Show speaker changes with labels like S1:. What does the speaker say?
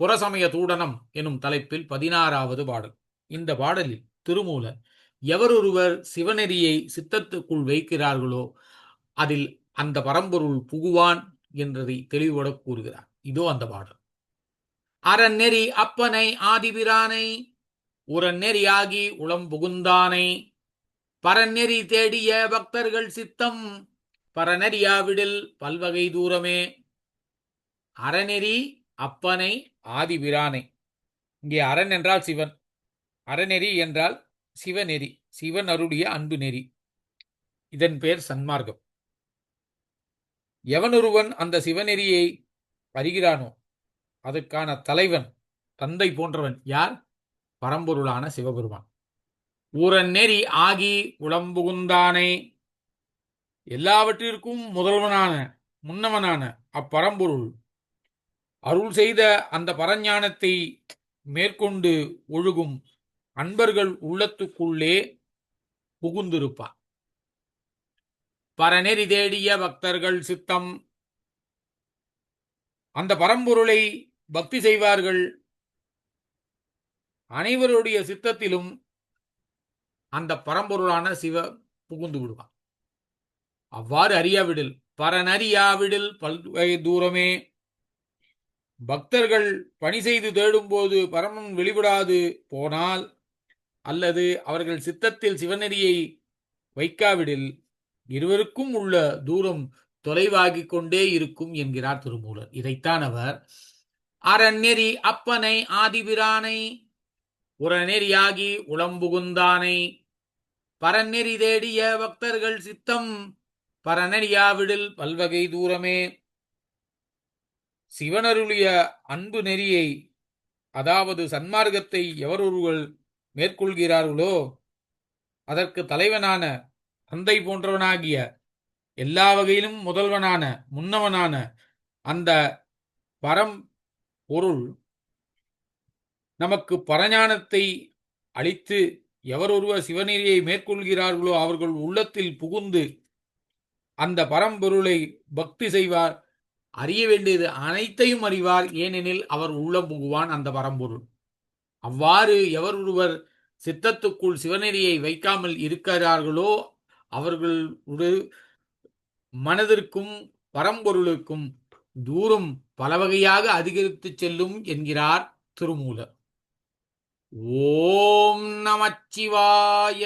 S1: புறசமய தூடனம் எனும் தலைப்பில் பதினாறாவது பாடல். இந்த பாடலில் திருமூலர் எவரொருவர் சிவநெறியை சித்தத்துக்குள் வைக்கிறார்களோ அதில் அந்த பரம்பொருள் புகுவான் என்றதை தெளிவுபட கூறுகிறார். இதோ அந்த பாடல். அறநெறி அப்பனை ஆதிபிரானை உரநெறியாகி உளம் புகுந்தானை பரநெறி தேடிய பக்தர்கள் சித்தம் பரநெறியாவிடில் பல்வகை தூரமே. அறநெறி அப்பனை ஆதிவிரானை. இங்கே அரண் என்றால் சிவன். அறநெறி என்றால் சிவநெறி. சிவன் அருடைய அன்பு நெறி. இதன் பெயர் சன்மார்க்கம். எவனொருவன் அந்த சிவநெறியை அறிகிறானோ அதற்கான தலைவன் தந்தை போன்றவன் யார்? பரம்பொருளான சிவபெருமான். ஊரன் நெறி ஆகி உளம்புகுந்தானே. எல்லாவற்றிற்கும் முதல்வனான முன்னவனான அப்பரம்பொருள் அருள் செய்த அந்த பரஞானத்தை மேற்கொண்டு ஒழுகும் அன்பர்கள் உள்ளத்துக்குள்ளே புகுந்திருப்பார் பரநெறி தேடிய பக்தர்கள் சித்தம். அந்த பரம்பொருளை பக்தி செய்வார்கள். அனைவருடைய சித்தத்திலும் அந்த பரம்பொருளான சிவ புகுந்து விடுவான் அவ்வாறு அறியாவிடில் பரநறியாவிடில் பல்வகை தூரமே பக்தர்கள் பணி செய்து தேடும்போது பரமன் வெளிவிடாது போனால் அல்லது அவர்கள் சித்தத்தில் சிவநெறியை வைக்காவிடில் இருவருக்கும் உள்ள தூரம் தொலைவாகிக் கொண்டே இருக்கும் என்கிறார் திருமூலர். இதைத்தான் அவர் அறநெறி அப்பனை ஆதிபிரானை உரநெறியாகி உளம்புகுந்தானை பரநெறி தேடிய பக்தர்கள் சித்தம் பரநெறியாவிடில் பல்வகை தூரமே சிவனருளிய அன்பு நெறியை அதாவது சன்மார்க்கத்தை எவரொருவர் மேற்கொள்கிறார்களோ அதற்கு தலைவனான தந்தை போன்றவனாகிய எல்லா வகையிலும் முதல்வனான முன்னவனான அந்த பரம் பொருள் நமக்கு பரஞானத்தை அளித்து எவரொருவர் சிவநெறியை மேற்கொள்கிறார்களோ அவர்கள் உள்ளத்தில் புகுந்து அந்த பரம்பொருளை பக்தி செய்வார். அறிய வேண்டியது அனைத்தையும் அறிவார் ஏனெனில் அவர் உள்ளம் புகுவான் அந்த பரம்பொருள். அவ்வாறு எவர் ஒருவர் சித்தத்துக்குள் சிவநெறியை வைக்காமல் இருக்கிறார்களோ அவர்களுடைய மனதிற்கும் பரம்பொருளுக்கும் தூரம் பல வகையாக அதிகரித்து செல்லும் என்கிறார் திருமூலர். ஓம் நமச்சிவாய